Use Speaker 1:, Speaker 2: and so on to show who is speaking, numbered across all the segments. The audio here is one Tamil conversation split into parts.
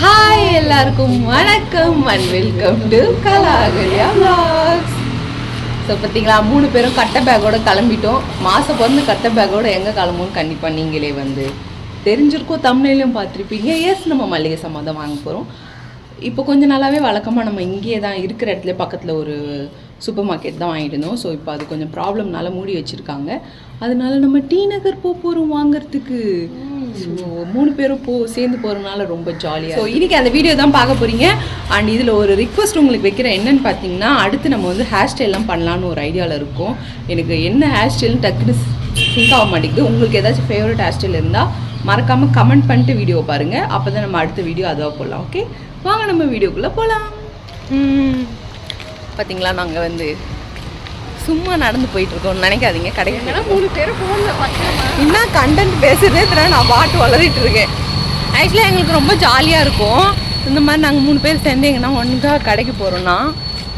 Speaker 1: ஹாய் எல்லாருக்கும் வணக்கம் அண்ட் வெல்கம் டு கலாகரியா vlogs. ஸோ பார்த்தீங்களா மூணு பேரும் கட்டை பேக்கோட கிளம்பிட்டோம். மாதம் பிறந்து கட்டை பேக்கோட எங்கே கிளம்புன்னு கண்டிப்பாக நீங்களே வந்து தெரிஞ்சிருக்கோம் தமிழ்லையும் பார்த்துருப்பீங்க. எஸ் நம்ம மளிகை சம்மந்தம் வாங்க போகிறோம் இப்போ கொஞ்ச நாளாகவே வழக்கமாக நம்ம இங்கேயே தான் இருக்கிற இடத்துல பக்கத்தில் ஒரு சூப்பர் மார்க்கெட் தான் வாங்கிட்டு இருந்தோம். ஸோ இப்போ அது கொஞ்சம் ப்ராப்ளம்னால மூடி வச்சுருக்காங்க. அதனால நம்ம டி நகர் போக போகிறோம் வாங்குறதுக்கு. மூணு பேரும் போ சேர்ந்து போகிறதுனால ரொம்ப ஜாலியாக ஸோ இன்னைக்கு அந்த வீடியோ தான் பார்க்க போகிறீங்க அண்ட் இதில் ஒரு ரிக்வஸ்ட் உங்களுக்கு வைக்கிறேன். என்னன்னு பார்த்தீங்கன்னா அடுத்து நம்ம வந்து ஹேர் ஸ்டைல்லாம் பண்ணலான்னு ஒரு ஐடியாவில் இருக்கோம். எனக்கு என்ன ஹேர் ஸ்டைல்னு டக்குன்னு சிங்க் ஆக மாட்டேங்குது. உங்களுக்கு ஏதாச்சும் ஃபேவரட் ஹேர் ஸ்டைல் இருந்தால் மறக்காமல் கமெண்ட் பண்ணிட்டு வீடியோ பாருங்கள் அப்போ தான் நம்ம அடுத்த வீடியோ அதுவாக போடலாம் ஓகே வாங்க நம்ம வீடியோக்குள்ளே போகலாம் பார்த்தீங்களா நாங்கள் வந்து சும்மா நடந்து போயிட்டு இருக்கோம் நினைக்காதீங்க கடைக்கு
Speaker 2: மூணு பேரும்
Speaker 1: என்ன கண்டென்ட் பேசுறதே தெரியல நான் பாட்டு வளரிட்டு இருக்கேன். ஆக்சுவலாக எங்களுக்கு ரொம்ப ஜாலியாக இருக்கும். இந்த மாதிரி நாங்கள் மூணு பேர் சேர்ந்து எங்கன்னா ஒன்றுக்காக கடைக்கு போகிறோன்னா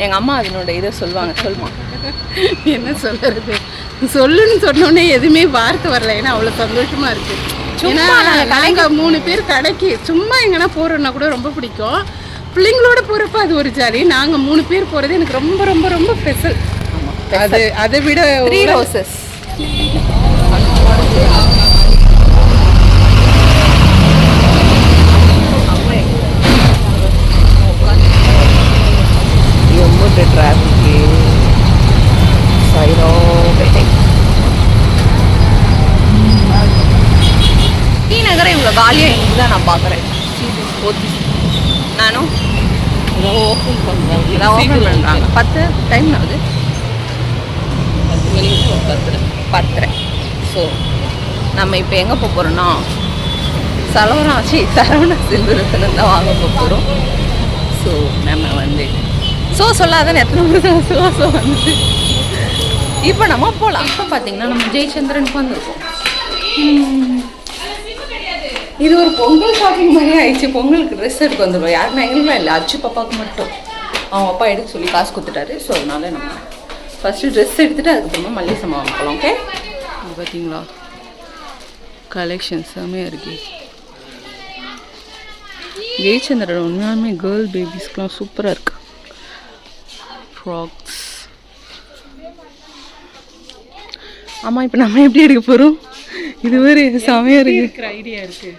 Speaker 1: எங்கள் அம்மா அதனோட இதை சொல்லுவாங்க சொல்லுவாங்க
Speaker 2: என்ன சொல்றது? சொல்லுன்னு சொன்னோடனே எதுவுமே வார்த்தை வரல. ஏன்னா அவ்வளோ சந்தோஷமா இருக்கு.
Speaker 1: சும்மா
Speaker 2: ஏன்னா
Speaker 1: நாங்க
Speaker 2: நாங்க மூணு பேர் கடைக்கு சும்மா எங்கன்னா போறோம்னா கூட ரொம்ப பிடிக்கும். பிள்ளைங்களோட போறப்ப அது ஒரு ஜாலி நாங்க மூணு பேர் போறது எனக்கு ரொம்ப ரொம்ப ரொம்ப ஸ்பெஷல் அது அதை விட
Speaker 1: த்ரீ ரோசஸ் எம்புட்டு டிராஃபிக்கு சைரோ டி நகரை இவ்வளோ காலியாக தான் நான் பார்க்குறேன் நானும். ஓப்பன் பண்ணுறாங்க இதான் ஓப்பன் பண்ணுறாங்க பத்து டைம் ஆகுது. பத்தரை ஸோ நம்ம இப்போ எங்கே போக போகிறோம்னா சரவணா சி சரவணா தான் வாங்க போக போகிறோம் ஸோ நம்ம வந்து ஸோ சொல்லாதன்னு எத்தனை முறை ஸோ ஸோ வந்து இப்போ நம்ம போகலாம் இப்போ பார்த்தீங்கன்னா நம்ம ஜெயச்சந்திரனுக்கு வந்திருக்கோம். இது ஒரு பொங்கல் ஷாப்பிங் மாதிரி ஆயிடுச்சு. பொங்கலுக்கு ட்ரெஸ் எடுக்க வந்துடுவோம் யாருன்னா எங்களுக்குலாம் இல்லை. அச்சு பாப்பாவுக்கு மட்டும். அவன் அப்பா எடுக்க சொல்லி காசு கொடுத்துட்டாரு. ஸோ அதனால நம்ம ஃபஸ்ட்டு ட்ரெஸ் எடுத்துட்டு அதுக்கப்புறமா மல்லிகை சாமான் வாங்கிக்கலாம் ஓகே இது பார்த்தீங்களா கலெக்ஷன் செம்மையாக இருக்கு ஜெயச்சந்திரன் உண்மையாலுமே கேர்ள் பேபிஸ்க்கெலாம் சூப்பராக இருக்கு ஃப்ராக்ஸ் ஆமாம் இப்போ நம்ம எப்படி எடுக்க போகிறோம் இது வேறு செமையாக இருக்கு.
Speaker 2: இருக்கிற ஐடியா இருக்கு.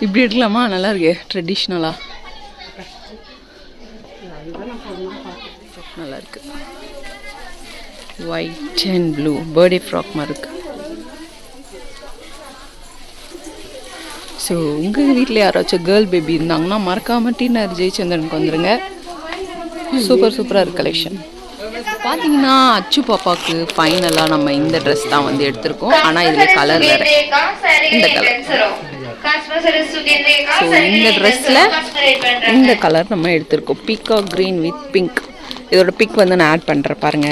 Speaker 1: இப்படி எடுக்கலாமா? நல்லா இருக்கே ட்ரெடிஷ்னலாக நல்லா இருக்கு white and blue birthday frock மாதிரி இருக்கு ஸோ உங்கள் வீட்டில் யாராச்சும் கேர்ள் பேபி இருந்தாங்கன்னா மறக்காம டீனர் ஜெயச்சந்திரனுக்கு வந்துருங்க. சூப்பர் சூப்பராக இருக்கு கலெக்ஷன் பார்த்தீங்கன்னா அச்சு பாப்பாவுக்கு ஃபைனலாக நம்ம இந்த ட்ரெஸ் தான் வந்து எடுத்திருக்கோம். ஆனால் இதில் கலர் வேறு. இந்த கலர் ஸோ இந்த ட்ரெஸ்ஸில் இந்த கலர் நம்ம எடுத்திருக்கோம். பீக்கா க்ரீன் வித் பிங்க் இதோட பிக் வந்து நான் ஆட் பண்ணுறேன் பாருங்க.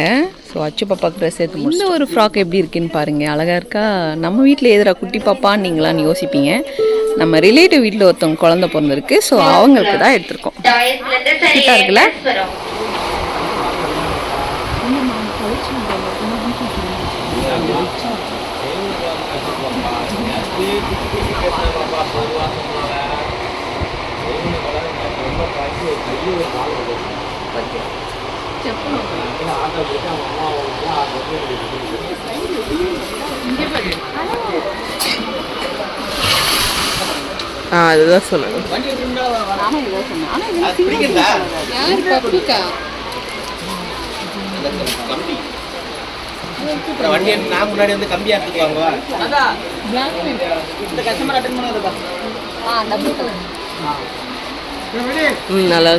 Speaker 1: ஸோ அச்சு பாப்பாக்கு ட்ரெஸ் எடுத்து இந்த ஒரு ஃப்ராக் எப்படி இருக்குன்னு பாருங்க. அழகா இருக்கா? நம்ம வீட்டில் எதிராக குட்டி பாப்பா நீங்களான்னு யோசிப்பீங்க. நம்ம ரிலேட்டிவ் வீட்டில் ஒருத்தவங்க குழந்தை பிறந்திருக்கு. ஸோ அவங்களுக்கு தான் எடுத்திருக்கோம். கிட்டா இருக்குல்ல?
Speaker 2: ஆ அதுதான் சொன்னேன்.
Speaker 1: யாருக்கா பிடிக்கா
Speaker 3: அப்புறம் வண்டி நான் முன்னாடி வந்து கம்பியா எடுத்துக்குவாங்க இந்த கஸ்டமர் அட்டன் பண்ணாதப்பா
Speaker 1: ஆ டபுள் கலர்
Speaker 2: ம் நல்லா.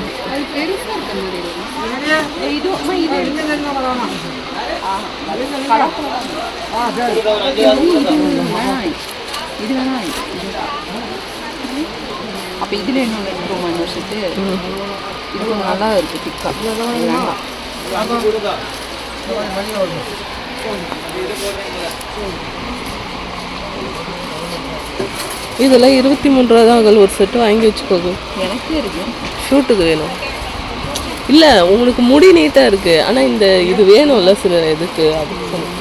Speaker 1: அப்ப இதுல என்ன எடுத்துருவோமா இன்னொரு செட்டு இது கொஞ்சம் நல்லா இருக்கு திக்கா வேண்டாம்
Speaker 2: இதெல்லாம் இருபத்தி மூணு ரூபா தான் ஒரு செட்டு வாங்கி வச்சுக்கோங்க.
Speaker 1: எனக்கு இருக்கு.
Speaker 2: ஷூட்டுக்கு வேணும். இல்லை உங்களுக்கு முடி நீட்டாக இருக்கு. ஆனால் இந்த இது வேணும்ல சில இதுக்கு சொன்னேன்.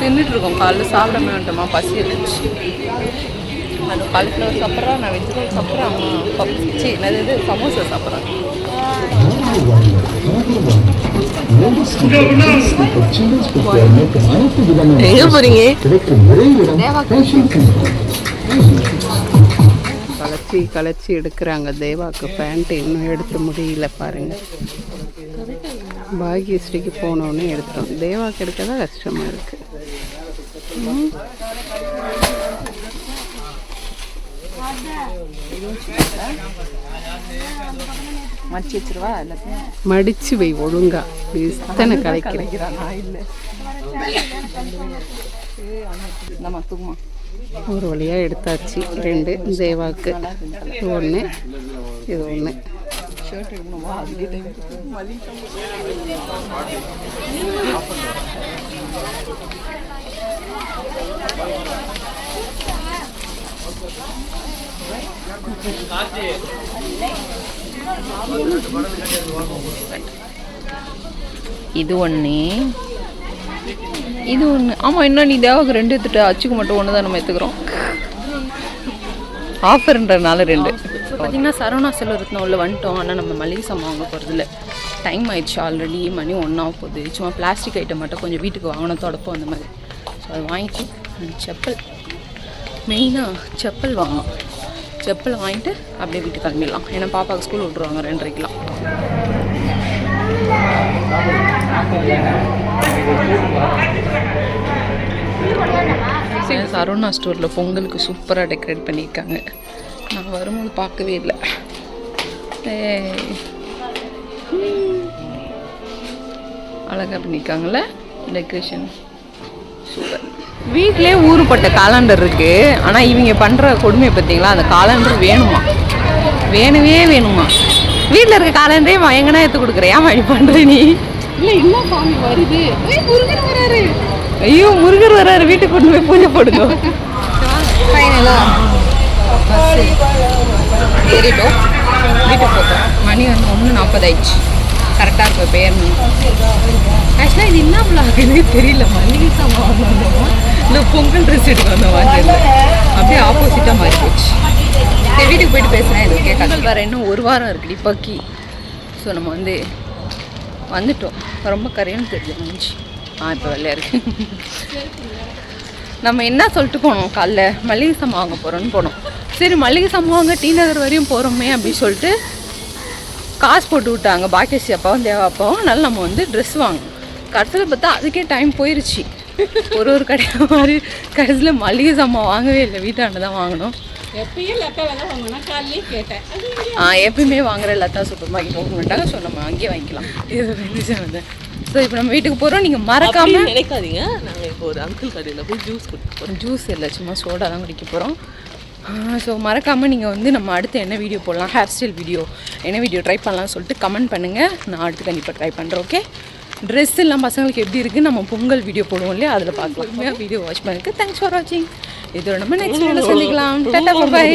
Speaker 1: தின்னுட்டு இருக்கோம். காலைல சாப்பிடாம வேண்டாமா பசி இருந்துச்சு அது காலிஃப்ளவர் சாப்பிட்றா நான் வெஜிடபிள் சாப்பிட்றேன் அம்மா பப்ஜி என்னது இது? சமோசா சாப்பிட்றேன்
Speaker 4: எங்க போறீங்க?
Speaker 2: களைச்சி களைச்சி எடுக்கிறாங்க. தேவாக்கு பேண்ட் இன்னும் எடுத்து முடியல பாருங்க. பாகியஸ்ரீக்கு போனோன்னு எடுத்தோம் தேவாக்கு எடுக்க தான் கஷ்டமாக இருக்கு
Speaker 1: வச்சிருவா எல்லாத்தையும்.
Speaker 2: மடிச்சு வை ஒழுங்கா. இத்தனை கலைக்கிறான்
Speaker 1: நான் இல்லை. நம்ம
Speaker 2: ஒரு வழியாக எடுத்தாச்சு. ரெண்டு தேவாக்கு இது ஒன்று இது ஒன்று
Speaker 1: ஷர்ட் இது ஒன்று இது ஒன்று ஆமாம் இன்னும் நீ தேவாக்கு ரெண்டு எடுத்துட்டு? அச்சுக்கு மட்டும் ஒன்று தான் நம்ம எடுத்துக்கிறோம். ஆஃபர்ன்றனால ரெண்டு. பார்த்தீங்கன்னா சரவணா செல்வரத்னம் உள்ள வந்துட்டோம். ஆனால் நம்ம மளிகை சாமான் வாங்க போகிறதில்ல டைம் ஆயிடுச்சு ஆல்ரெடி மணி ஒன்றா போகுது. சும்மா பிளாஸ்டிக் ஐட்டம் மட்டும் கொஞ்சம் வீட்டுக்கு வாங்கணும் தொடப்போம் அந்த மாதிரி. ஸோ அது வாங்கிட்டு செப்பல். மெயினாக செப்பல் வாங்கணும் செப்பல் வாங்கிட்டு அப்படியே வீட்டுக்கு கிளம்பிடலாம். ஏன்னா பாப்பாவுக்கு ஸ்கூல் விட்ருவாங்க ரெண்டரைக்கெலாம் சரவணா ஸ்டோரில் பொங்கலுக்கு சூப்பராக டெக்கரேட் பண்ணியிருக்காங்க. நான் வரும்போது பார்க்கவே இல்லை. அழகாக பண்ணியிருக்காங்களே டெக்கரேஷன் சூப்பர் வீட்டிலே ஊறுப்பட்ட காலண்டர் இருக்கு. ஆனால் இவங்க பண்ணுற கொடுமை பார்த்தீங்களா? அந்த காலண்டர் வேணுமா? வேணுமே வேணுமா? வீட்டில் இருக்க காலண்டரே எங்கன்னா எடுத்து கொடுக்குறியா மழை பண்ணுற நீ?
Speaker 2: இல்லை இன்னும் சாமி வருது? வராரு.
Speaker 1: ஐயோ முருகர் வராரு. வீட்டுக்கு கொண்டு போய் பூஜை போடுங்க. ஏறிட்டோம் வீட்டுக்கு போட்டோம் மணி வந்து ஒன்று நாற்பது ஆயிடுச்சு. கரெக்டாக இருக்கும் பேரணும் ஆக்சுவலாக இது என்ன எனக்கு தெரியல. மல்லிகை சாமான் இல்லை பொங்கல் ட்ரெஸ் எடுக்க வந்தோமா தெரியல அப்படியே ஆப்போசிட்டாக மாறி போச்சு. சரி வீட்டுக்கு போயிட்டு பேசுகிறேன் இது கேட்காது வேறு இன்னும் ஒரு வாரம் இருக்குது இப்போக்கி ஸோ நம்ம வந்து வந்துட்டோம். ரொம்ப கரையன்னு தெரிஞ்சு ஆ இப்போ வெள்ளையா இருக்கு. நம்ம என்ன சொல்லிட்டு போனோம்? காலைல மளிகை சாமான் வாங்க போகிறோன்னு போனோம். சரி மளிகை சாமான் வாங்க டி நகர் வரையும் போகிறோமே அப்படின்னு சொல்லிட்டு காசு போட்டு விட்டாங்க. பாக்கியசி அப்பாவும் தேவா அப்பாவும். அதனால நம்ம வந்து ட்ரெஸ் வாங்கணும். கடைசியில் பார்த்தா அதுக்கே டைம் போயிருச்சு. ஒரு ஒரு கடையாக மாதிரி கடைசியில் மளிகை சாமான் வாங்கவே இல்லை. வீட்டாண்ட தான் வாங்கினோம்
Speaker 2: எப்பயும் லெக்க வேலை வாங்கினா காலையிலே கேட்டேன்.
Speaker 1: ஆ எப்பயுமே வாங்குற லதா சூப்பர் மார்க்கெட் ஓப்பன் பண்ணிட்டாங்க ஸோ நம்ம அங்கேயே வாங்கிக்கலாம். இது இருந்துச்சு வந்து. ஸோ இப்போ நம்ம வீட்டுக்கு போகிறோம் நீங்கள் மறக்காம
Speaker 4: நினைக்காதீங்க. நாங்க இப்போ ஒரு அங்கிள் கடையில் போய் ஜூஸ் குடிப்போம்
Speaker 1: ஜூஸ் இல்லை சும்மா சோடா தான் குடிக்க போகிறோம் ஸோ மறக்காமல் நீங்கள் வந்து நம்ம அடுத்து என்ன வீடியோ போடலாம்? ஹேர் ஸ்டைல் வீடியோ என்ன வீடியோ ட்ரை பண்ணலாம்னு சொல்லிட்டு கமெண்ட் பண்ணுங்கள் நான் அடுத்து கண்டிப்பாக ட்ரை பண்ணுறேன் ஓகே ட்ரெஸ் எல்லாம் பசங்களுக்கு எப்படி இருக்குது நம்ம பொங்கல் வீடியோ போடுவோம் இல்லையா? அதில் பார்க்கலாம். வீடியோ வாட்ச் பண்ணிருக்கு. தேங்க்ஸ் ஃபார் வாட்சிங் இதோட நம்ம நெக்ஸ்ட் வீடியோ சந்திக்கலாம். Tata bye